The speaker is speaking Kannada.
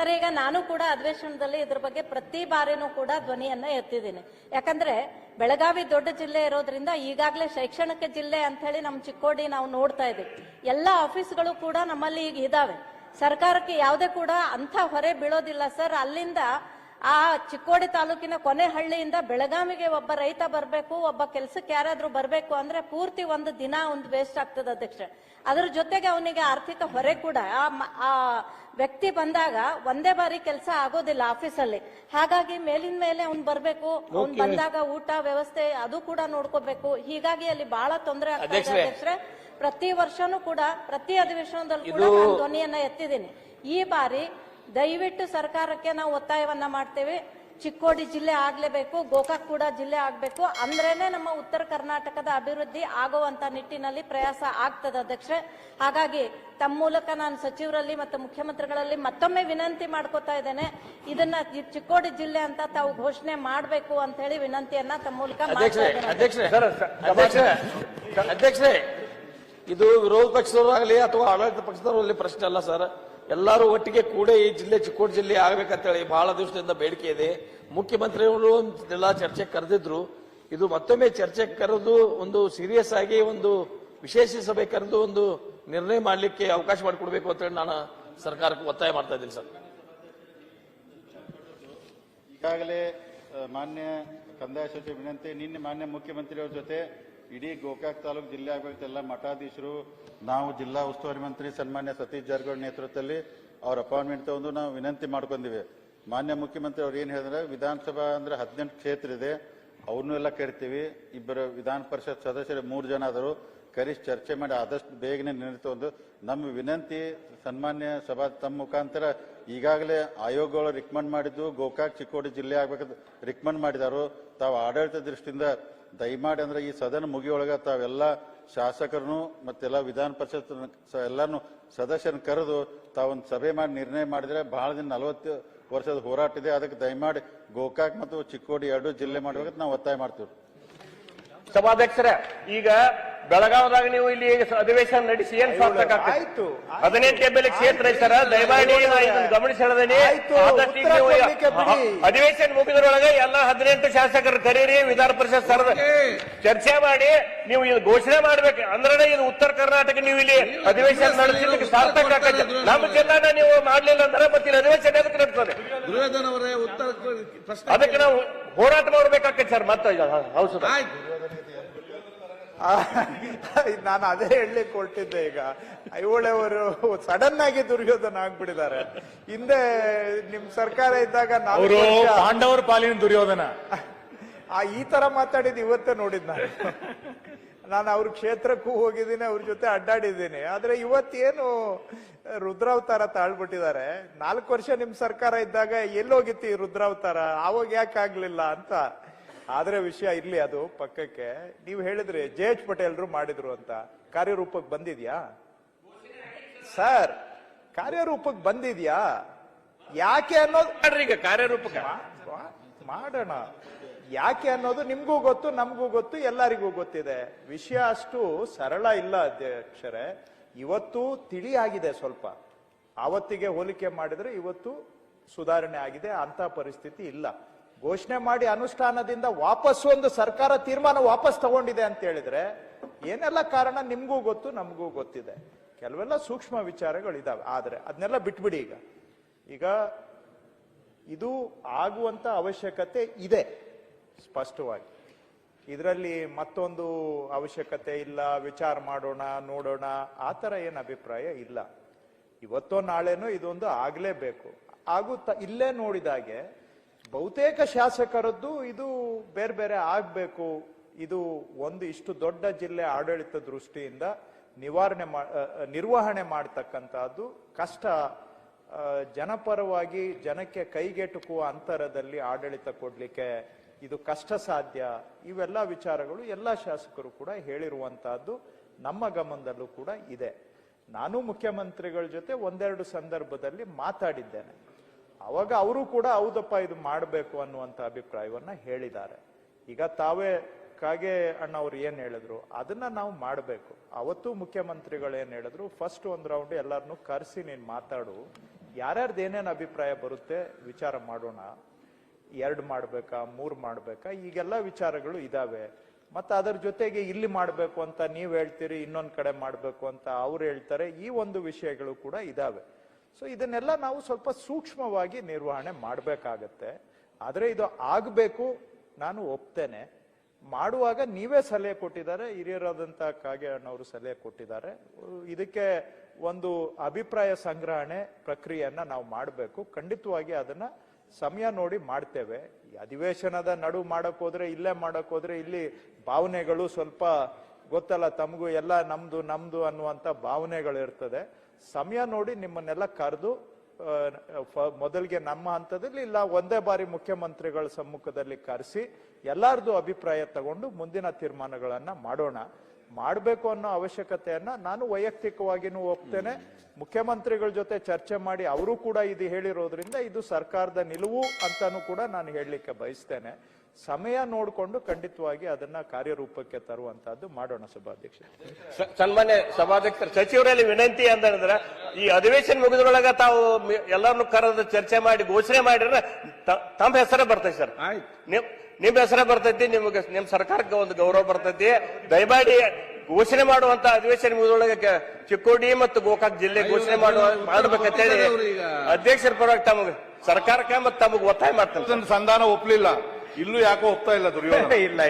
ಸರ್, ಈಗ ನಾನು ಕೂಡ ಅಧಿವೇಶನದಲ್ಲಿ ಇದ್ರ ಬಗ್ಗೆ ಪ್ರತಿ ಬಾರಿನೂ ಕೂಡ ಧ್ವನಿಯನ್ನ ಎತ್ತಿದ್ದೀನಿ. ಯಾಕಂದ್ರೆ ಬೆಳಗಾವಿ ದೊಡ್ಡ ಜಿಲ್ಲೆ ಇರೋದ್ರಿಂದ ಈಗಾಗಲೇ ಶೈಕ್ಷಣಿಕ ಜಿಲ್ಲೆ ಅಂತ ಹೇಳಿ ನಮ್ಮ ಚಿಕ್ಕೋಡಿ ನಾವು ನೋಡ್ತಾ ಇದ್ದೀವಿ ಎಲ್ಲ ಆಫೀಸ್ಗಳು ಕೂಡ ನಮ್ಮಲ್ಲಿ ಈಗ ಇದಾವೆ. ಸರ್ಕಾರಕ್ಕೆ ಯಾವುದೇ ಕೂಡ ಅಂಥ ಹೊರೆ ಬೀಳೋದಿಲ್ಲ ಸರ್. ಅಲ್ಲಿಂದ ಆ ಚಿಕ್ಕೋಡಿ ತಾಲೂಕಿನ ಕೊನೆ ಹಳ್ಳಿಯಿಂದ ಬೆಳಗಾವಿಗೆ ಒಬ್ಬ ರೈತ ಬರಬೇಕು ಒಬ್ಬ ಕೆಲ್ಸಕ್ಕೆ ಯಾರಾದ್ರೂ ಬರಬೇಕು ಅಂದ್ರೆ ಪೂರ್ತಿ ಒಂದು ದಿನ ಒಂದು ವೇಸ್ಟ್ ಆಗ್ತದೆ ಅಧ್ಯಕ್ಷ. ಅದ್ರ ಜೊತೆಗೆ ಅವನಿಗೆ ಆರ್ಥಿಕ ಹೊರೆ ಕೂಡ. ಆ ವ್ಯಕ್ತಿ ಬಂದಾಗ ಒಂದೇ ಬಾರಿ ಕೆಲಸ ಆಗೋದಿಲ್ಲ ಆಫೀಸಲ್ಲಿ. ಹಾಗಾಗಿ ಮೇಲಿನ ಮೇಲೆ ಅವ್ನು ಬರ್ಬೇಕು ಅವ್ನ್ ಬಂದಾಗ ಊಟ ವ್ಯವಸ್ಥೆ ಅದು ಕೂಡ ನೋಡ್ಕೋಬೇಕು. ಹೀಗಾಗಿ ಅಲ್ಲಿ ಬಹಳ ತೊಂದರೆ ಆಗ್ತದೆ ಅಧ್ಯಕ್ಷರೇ. ಅಧ್ಯಕ್ಷರೇ. ಪ್ರತಿ ವರ್ಷನೂ ಕೂಡ ಪ್ರತಿ ಅಧಿವೇಶನದಲ್ಲಿ ಕೂಡ ನಾನು ಧ್ವನಿಯನ್ನ ಎತ್ತಿದ್ದೀನಿ. ಈ ಬಾರಿ ದಯವಿಟ್ಟು ಸರ್ಕಾರಕ್ಕೆ ನಾವು ಒತ್ತಾಯವನ್ನ ಮಾಡ್ತೇವೆ. ಚಿಕ್ಕೋಡಿ ಜಿಲ್ಲೆ ಆಗ್ಲೇಬೇಕು ಗೋಕಾಕ್ ಕೂಡ ಜಿಲ್ಲೆ ಆಗ್ಬೇಕು ಅಂದ್ರೇನೆ ನಮ್ಮ ಉತ್ತರ ಕರ್ನಾಟಕದ ಅಭಿವೃದ್ಧಿ ಆಗುವಂತ ನಿಟ್ಟಿನಲ್ಲಿ ಪ್ರಯಾಸ ಆಗ್ತದೆ ಅಧ್ಯಕ್ಷೆ ಹಾಗಾಗಿ ತಮ್ಮ ಮೂಲಕ ನಾನು ಸಚಿವರಲ್ಲಿ ಮತ್ತು ಮುಖ್ಯಮಂತ್ರಿಗಳಲ್ಲಿ ಮತ್ತೊಮ್ಮೆ ವಿನಂತಿ ಮಾಡ್ಕೋತಾ ಇದ್ದೇನೆ. ಇದನ್ನ ಚಿಕ್ಕೋಡಿ ಜಿಲ್ಲೆ ಅಂತ ತಾವು ಘೋಷಣೆ ಮಾಡಬೇಕು ಅಂತ ಹೇಳಿ ವಿನಂತಿಯನ್ನ ತಮ್ಮ ಮೂಲಕ ಮಾಡ್ತಾ ಅಧ್ಯಕ್ಷರೇ ಇದ್ದೇನೆ. ಅಧ್ಯಕ್ಷರೇ ಅಧ್ಯಕ್ಷರೇ ಅಧ್ಯಕ್ಷರೇ ಇದು ವಿರೋಧ ಪಕ್ಷದವರಾಗಲಿ ಅಥವಾ ಆಡಳಿತ ಪಕ್ಷದವರಲ್ಲಿ ಪ್ರಶ್ನೆ ಅಲ್ಲ ಸರ್. ಎಲ್ಲರೂ ಒಟ್ಟಿಗೆ ಕೂಡ ಈ ಜಿಲ್ಲೆ, ಚಿಕ್ಕೋಡಿ ಜಿಲ್ಲೆ ಆಗ್ಬೇಕಂತೇಳಿ ಬಹಳ ದಿವಸದಿಂದ ಬೇಡಿಕೆ ಇದೆ. ಮುಖ್ಯಮಂತ್ರಿಗಳು ಎಲ್ಲ ಚರ್ಚೆ ಕರೆದಿದ್ರು. ಇದು ಮತ್ತೊಮ್ಮೆ ಚರ್ಚೆ ಕರೆದು ಒಂದು ಸೀರಿಯಸ್ ಆಗಿ ಒಂದು ವಿಶೇಷ ಸಭೆ ಕರೆದು ಒಂದು ನಿರ್ಣಯ ಮಾಡಲಿಕ್ಕೆ ಅವಕಾಶ ಮಾಡಿಕೊಡ್ಬೇಕು ಅಂತೇಳಿ ನಾನು ಸರ್ಕಾರಕ್ಕೆ ಒತ್ತಾಯ ಮಾಡ್ತಾ ಇದ್ದೀನಿ ಸರ್. ಈಗಾಗಲೇ ಮಾನ್ಯ ಕಂದಾಯ ಸಚಿವ ವಿನಂತಿ, ನಿನ್ನೆ ಮಾನ್ಯ ಮುಖ್ಯಮಂತ್ರಿಯವ್ರ ಜೊತೆ ಇಡೀ ಗೋಕಾಕ್ ತಾಲೂಕು ಜಿಲ್ಲೆ ಎಲ್ಲ ಮಠಾಧೀಶರು, ನಾವು ಜಿಲ್ಲಾ ಉಸ್ತುವಾರಿ ಮಂತ್ರಿ ಸನ್ಮಾನ್ಯ ಸತೀಶ್ ಜಾರಕಿಹೊಳಿ ನೇತೃತ್ವದಲ್ಲಿ ಅವ್ರ ಅಪಾಯಿಂಟ್ಮೆಂಟ್ ತಗೊಂಡು ನಾವು ವಿನಂತಿ ಮಾಡ್ಕೊಂಡಿವಿ. ಮಾನ್ಯ ಮುಖ್ಯಮಂತ್ರಿ ಅವ್ರು ಏನು ಹೇಳಿದ್ರೆ, ವಿಧಾನಸಭಾ ಅಂದ್ರೆ ಹದಿನೆಂಟು ಕ್ಷೇತ್ರ ಇದೆ, ಅವ್ರನ್ನೂ ಎಲ್ಲ ಕರಿತೀವಿ. ಇಬ್ಬರು ವಿಧಾನ ಪರಿಷತ್ ಸದಸ್ಯರು ಮೂರು ಜನ ಆದರು. ಕರೆಸಿ ಚರ್ಚೆ ಮಾಡಿ ಆದಷ್ಟು ಬೇಗನೆ ನಿರ್ಣಯ ತಗೊಂಡು ನಮ್ಮ ವಿನಂತಿ. ಸನ್ಮಾನ್ಯ ಸಭಾ ತಮ್ಮ ಮುಖಾಂತರ ಈಗಾಗಲೇ ಆಯೋಗಗಳು ರಿಕಮೆಂಡ್ ಮಾಡಿದ್ದು, ಗೋಕಾಕ್, ಚಿಕ್ಕೋಡಿ ಜಿಲ್ಲೆ ಆಗ್ಬೇಕಂತ ರಿಕಮೆಂಡ್ ಮಾಡಿದಾರು. ತಾವು ಆಡಳಿತ ದೃಷ್ಟಿಯಿಂದ ದಯಮಾಡಿ ಅಂದ್ರೆ ಈ ಸದನ ಮುಗಿಯೊಳಗ ತಾವೆಲ್ಲ ಶಾಸಕರನ್ನು ಮತ್ತೆಲ್ಲ ವಿಧಾನ ಪರಿಷತ್ ಎಲ್ಲಾನು ಸದಸ್ಯರನ್ನ ಕರೆದು ತಾವೊಂದು ಸಭೆ ಮಾಡಿ ನಿರ್ಣಯ ಮಾಡಿದ್ರೆ ಬಹಳ ದಿನ ನಲವತ್ತು ವರ್ಷದ ಹೋರಾಟ ಇದೆ. ಅದಕ್ಕೆ ದಯಮಾಡಿ ಗೋಕಾಕ್ ಮತ್ತು ಚಿಕ್ಕೋಡಿ ಎರಡು ಜಿಲ್ಲೆ ಮಾಡಬೇಕಂತ ನಾವು ಒತ್ತಾಯ ಮಾಡ್ತೀವಿ. ಸಭಾಧ್ಯಕ್ಷರೇ, ಈಗ ಬೆಳಗಾವದಾಗ ನೀವು ಇಲ್ಲಿ ಅಧಿವೇಶನ ನಡೆಸಿ ಏನ್ ಸಾರ್ಥಕ ಆಯ್ತು. ಹದಿನೆಂಟು ಎಂ ಎಲ್ ಕ್ಷೇತ್ರ ಸರ್. ದಯಮಾಡಿ ಗಮನಿಸಿ. ಅಧಿವೇಶನ ಮುಗಿದ್ರೊಳಗೆ ಎಲ್ಲ ಹದಿನೆಂಟು ಶಾಸಕರು ಕರೀರಿ ವಿಧಾನ ಪರಿಷತ್ ಸರ್. ಚರ್ಚೆ ಮಾಡಿ ನೀವು ಇದು ಘೋಷಣೆ ಮಾಡ್ಬೇಕು. ಅಂದ್ರೆ ಇದು ಉತ್ತರ ಕರ್ನಾಟಕ ನೀವು ಇಲ್ಲಿ ಅಧಿವೇಶನ ನಡೆಸಲಿಕ್ಕೆ ಸಾರ್ಥಕ ಆಗತ್ತೆ ನಮ್ಮ ಜಿಲ್ಲಾನ ನೀವು ಮಾಡ್ಲಿಲ್ಲ ಅಂದ್ರೆ ಮತ್ತೆ ಇಲ್ಲಿ ಅಧಿವೇಶನ ಎದಕ್ಕೆ ನಡ್ತದೆ? ಅದಕ್ಕೆ ನಾವು ಹೋರಾಟ ಮಾಡ್ಬೇಕಾಗತ್ತೆ ಸರ್. ಮತ್ತೆ ಹೌದು ನಾನು ಅದೇ ಹೇಳಲಿಕ್ಕೆ ಕೊಟ್ಟಿದ್ದೆ ಈಗ. ಐಹೊಳೆಯವರು ಸಡನ್ ಆಗಿ ದುರ್ಯೋಧನ ಆಗ್ಬಿಟ್ಟಿದ್ದಾರೆ. ಹಿಂದೆ ನಿಮ್ ಸರ್ಕಾರ ಇದ್ದಾಗ ನಾವು ಪಾಂಡವರ ಪಾಲಿನ ದುರ್ಯೋಧನ. ಆ ಈ ತರ ಮಾತಾಡಿದ್ ಇವತ್ತೇ ನೋಡಿದ್ ನಾನು. ನಾನು ಅವ್ರ ಕ್ಷೇತ್ರಕ್ಕೂ ಹೋಗಿದ್ದೀನಿ ಅವ್ರ ಜೊತೆ ಅಡ್ಡಾಡಿದ್ದೀನಿ. ಆದ್ರೆ ಇವತ್ತೇನು ರುದ್ರಾವತಾರ ತಾಳ್ಬಿಟ್ಟಿದ್ದಾರೆ. ನಾಲ್ಕು ವರ್ಷ ನಿಮ್ ಸರ್ಕಾರ ಇದ್ದಾಗ ಎಲ್ಲೋಗಿತ್ತು ಈ ರುದ್ರಾವತಾರ ಆವಾಗ ಯಾಕೆ ಆಗ್ಲಿಲ್ಲ ಅಂತ. ಆದ್ರೆ ವಿಷಯ ಇರ್ಲಿ ಅದು ಪಕ್ಕಕ್ಕೆ. ನೀವು ಹೇಳಿದ್ರಿ ಜೆ ಎಚ್ ಪಟೇಲ್ರು ಮಾಡಿದ್ರು ಅಂತ. ಕಾರ್ಯರೂಪಕ್ಕೆ ಬಂದಿದ್ಯಾ? ಸರ್ ಕಾರ್ಯರೂಪಕ್ಕೆ ಬಂದಿದ್ಯಾ? ಯಾಕೆ ಅನ್ನೋದು ಈಗ ಕಾರ್ಯರೂಪಕ್ಕೆ ಮಾಡೋಣ. ಯಾಕೆ ಅನ್ನೋದು ನಿಮ್ಗೂ ಗೊತ್ತು ನಮಗೂ ಗೊತ್ತು ಎಲ್ಲರಿಗೂ ಗೊತ್ತಿದೆ. ವಿಷಯ ಅಷ್ಟು ಸರಳ ಇಲ್ಲ ಅಧ್ಯಕ್ಷರೇ. ಇವತ್ತು ತಿಳಿ ಆಗಿದೆ ಸ್ವಲ್ಪ. ಆವತ್ತಿಗೆ ಹೋಲಿಕೆ ಮಾಡಿದ್ರೆ ಇವತ್ತು ಸುಧಾರಣೆ ಆಗಿದೆ ಅಂತ ಪರಿಸ್ಥಿತಿ ಇಲ್ಲ. ಘೋಷಣೆ ಮಾಡಿ ಅನುಷ್ಠಾನದಿಂದ ವಾಪಸ್ ಒಂದು ಸರ್ಕಾರ ತೀರ್ಮಾನ ವಾಪಸ್ ತಗೊಂಡಿದೆ ಅಂತ ಹೇಳಿದ್ರೆ ಏನೆಲ್ಲ ಕಾರಣ? ನಿಮ್ಗೂ ಗೊತ್ತು, ನಮಗೂ ಗೊತ್ತಿದೆ. ಕೆಲವೆಲ್ಲ ಸೂಕ್ಷ್ಮ ವಿಚಾರಗಳು ಇದಾವೆ. ಆದರೆ ಅದನ್ನೆಲ್ಲ ಬಿಟ್ಬಿಡಿ ಈಗ. ಈಗ ಇದು ಆಗುವಂತ ಅವಶ್ಯಕತೆ ಇದೆ, ಸ್ಪಷ್ಟವಾಗಿ. ಇದರಲ್ಲಿ ಮತ್ತೊಂದು ಅವಶ್ಯಕತೆ ಇಲ್ಲ, ವಿಚಾರ ಮಾಡೋಣ, ನೋಡೋಣ, ಆ ಥರ ಏನು ಅಭಿಪ್ರಾಯ ಇಲ್ಲ. ಇವತ್ತೋ ನಾಳೆನೋ ಇದೊಂದು ಆಗಲೇಬೇಕು. ಆಗುತ್ತ, ಇಲ್ಲೇ ನೋಡಿದಾಗೆ ಬಹುತೇಕ ಶಾಸಕರದ್ದು ಇದು ಬೇರೆ ಬೇರೆ ಆಗ್ಬೇಕು. ಇದು ಒಂದು ಇಷ್ಟು ದೊಡ್ಡ ಜಿಲ್ಲೆ ಆಡಳಿತ ದೃಷ್ಟಿಯಿಂದ ನಿವಾರಣೆ ನಿರ್ವಹಣೆ ಮಾಡ್ತಕ್ಕಂಥದ್ದು ಕಷ್ಟ. ಜನಪರವಾಗಿ ಜನಕ್ಕೆ ಕೈಗೆಟುಕುವ ಅಂತರದಲ್ಲಿ ಆಡಳಿತ ಕೊಡ್ಲಿಕ್ಕೆ ಇದು ಕಷ್ಟ ಸಾಧ್ಯ ಇವೆಲ್ಲ ವಿಚಾರಗಳು ಎಲ್ಲ ಶಾಸಕರು ಕೂಡ ಹೇಳಿರುವಂತಹದ್ದು ನಮ್ಮ ಗಮನದಲ್ಲೂ ಕೂಡ ಇದೆ. ನಾನು ಮುಖ್ಯಮಂತ್ರಿಗಳ ಜೊತೆ ಒಂದೆರಡು ಸಂದರ್ಭದಲ್ಲಿ ಮಾತಾಡಿದ್ದೇನೆ. ಅವಾಗ ಅವರು ಕೂಡ ಹೌದಪ್ಪ ಇದು ಮಾಡಬೇಕು ಅನ್ನುವಂತ ಅಭಿಪ್ರಾಯವನ್ನ ಹೇಳಿದ್ದಾರೆ. ಈಗ ತಾವೇ ಕಾಗೆ ಅಣ್ಣ ಅವ್ರು ಏನ್ ಹೇಳಿದ್ರು? ಅದನ್ನ ನಾವು ಮಾಡಬೇಕು. ಅವತ್ತು ಮುಖ್ಯಮಂತ್ರಿಗಳು ಏನ್ ಹೇಳಿದ್ರು? ಫಸ್ಟ್ ಒಂದ್ ರೌಂಡ್ ಎಲ್ಲರನ್ನು ಕರೆಸಿ ನೀನ್ ಮಾತಾಡು. ಯಾರ್ಯಾರ್ದು ಏನೇನು ಅಭಿಪ್ರಾಯ ಬರುತ್ತೆ ವಿಚಾರ ಮಾಡೋಣ. ಎರಡು ಮಾಡ್ಬೇಕಾ, ಮೂರ್ ಮಾಡ್ಬೇಕಾ? ಈಗೆಲ್ಲ ವಿಚಾರಗಳು ಇದಾವೆ. ಮತ್ತೆ ಅದರ ಜೊತೆಗೆ ಇಲ್ಲಿ ಮಾಡ್ಬೇಕು ಅಂತ ನೀವು ಹೇಳ್ತೀರಿ, ಇನ್ನೊಂದ್ ಕಡೆ ಮಾಡ್ಬೇಕು ಅಂತ ಅವ್ರು ಹೇಳ್ತಾರೆ. ಈ ಒಂದು ವಿಷಯಗಳು ಕೂಡ ಇದಾವೆ. ಸೊ ಇದನ್ನೆಲ್ಲ ನಾವು ಸ್ವಲ್ಪ ಸೂಕ್ಷ್ಮವಾಗಿ ನಿರ್ವಹಣೆ ಮಾಡಬೇಕಾಗತ್ತೆ. ಆದರೆ ಇದು ಆಗಬೇಕು, ನಾನು ಒಪ್ತೇನೆ. ಮಾಡುವಾಗ ನೀವೇ ಸಲಹೆ ಕೊಟ್ಟಿದ್ದಾರೆ ಹಿರಿಯರಾದಂಥ ಕಾಗೆ ಅಣ್ಣವರು ಸಲಹೆ ಕೊಟ್ಟಿದ್ದಾರೆ. ಇದಕ್ಕೆ ಒಂದು ಅಭಿಪ್ರಾಯ ಸಂಗ್ರಹಣೆ ಪ್ರಕ್ರಿಯೆಯನ್ನು ನಾವು ಮಾಡಬೇಕು. ಖಂಡಿತವಾಗಿ ಅದನ್ನ ಸಮಯ ನೋಡಿ ಮಾಡ್ತೇವೆ. ಅಧಿವೇಶನದ ನಡು ಮಾಡೋಕ್ಕೋದ್ರೆ ಇಲ್ಲೇ ಮಾಡೋಕ್ಕೋದ್ರೆ ಇಲ್ಲಿ ಭಾವನೆಗಳು ಸ್ವಲ್ಪ ಗೊತ್ತಲ್ಲ, ತಮಗೂ ಎಲ್ಲ ನಮ್ದು ನಮ್ದು ಅನ್ನುವಂಥ ಭಾವನೆಗಳು ಇರ್ತದೆ ಸಮಯ ನೋಡಿ ನಿಮ್ಮನ್ನೆಲ್ಲ ಕರೆದು ಮೊದಲಿಗೆ ನಮ್ಮ ಹಂತದಲ್ಲಿ ಇಲ್ಲ, ಒಂದೇ ಬಾರಿ ಮುಖ್ಯಮಂತ್ರಿಗಳ ಸಮ್ಮುಖದಲ್ಲಿ ಕರೆಸಿ ಎಲ್ಲರದು ಅಭಿಪ್ರಾಯ ತಗೊಂಡು ಮುಂದಿನ ತೀರ್ಮಾನಗಳನ್ನ ಮಾಡೋಣ. ಮಾಡಬೇಕು ಅನ್ನೋ ಅವಶ್ಯಕತೆಯನ್ನ ನಾನು ವೈಯಕ್ತಿಕವಾಗಿನೂ ಹೋಗ್ತೇನೆ ಮುಖ್ಯಮಂತ್ರಿಗಳ ಜೊತೆ ಚರ್ಚೆ ಮಾಡಿ ಅವರು ಕೂಡ ಇದು ಹೇಳಿರೋದ್ರಿಂದ ಇದು ಸರ್ಕಾರದ ನಿಲುವು ಅಂತಾನು ಕೂಡ ನಾನು ಹೇಳಲಿಕ್ಕೆ ಬಯಸ್ತೇನೆ. ಸಮಯ ನೋಡಿಕೊಂಡು ಖಂಡಿತವಾಗಿ ಅದನ್ನ ಕಾರ್ಯರೂಪಕ್ಕೆ ತರುವಂತಹದ್ದು ಮಾಡೋಣ ಸಭಾಧ್ಯಕ್ಷ ಸ- ಸನ್ಮಾನ್ಯ ಸಭಾಧ್ಯಕ್ಷರು ಸಚಿವರಲ್ಲಿ ವಿನಂತಿ ಅಂತ ಹೇಳಿದ್ರೆ ಈ ಅಧಿವೇಶನ ಮುಗಿದ್ರೊಳಗ ತಾವು ಎಲ್ಲರನ್ನು ಕರೆದು ಚರ್ಚೆ ಮಾಡಿ ಘೋಷಣೆ ಮಾಡಿದ್ರೆ ತಮ್ಮ ಹೆಸರೇ ಬರ್ತೈತೆ ಸರ್. ನಿಮ್ ನಿಮ್ ಹೆಸರ ಬರ್ತೈತಿ ನಿಮ್ಗೆ ನಿಮ್ ಸರ್ಕಾರಕ್ಕೆ ಒಂದು ಗೌರವ ಬರ್ತೈತಿ. ದಯಮಾಡಿ ಘೋಷಣೆ ಮಾಡುವಂತ ಅಧಿವೇಶನ ಮುಗಿದೊಳಗೆ ಚಿಕ್ಕೋಡಿ ಮತ್ತು ಗೋಕಾಕ್ ಜಿಲ್ಲೆ ಘೋಷಣೆ ಮಾಡುವ ಮಾಡ್ಬೇಕಂತೇಳಿ ಅಧ್ಯಕ್ಷರ ಪರವಾಗಿ ತಮಗೆ ಸರ್ಕಾರಕ್ಕೆ ಮತ್ತೆ ತಮಗೆ ಒತ್ತಾಯ ಮಾಡ್ತಾರೆ ಸಂಧಾನ ಒಪ್ಲಿಲ್ಲ. ಇಲ್ಲೂ ಯಾಕೋ ಒಪ್ತಾ ಇಲ್ಲ ದುರ್ಯೋಧನ? ಇಲ್ಲ.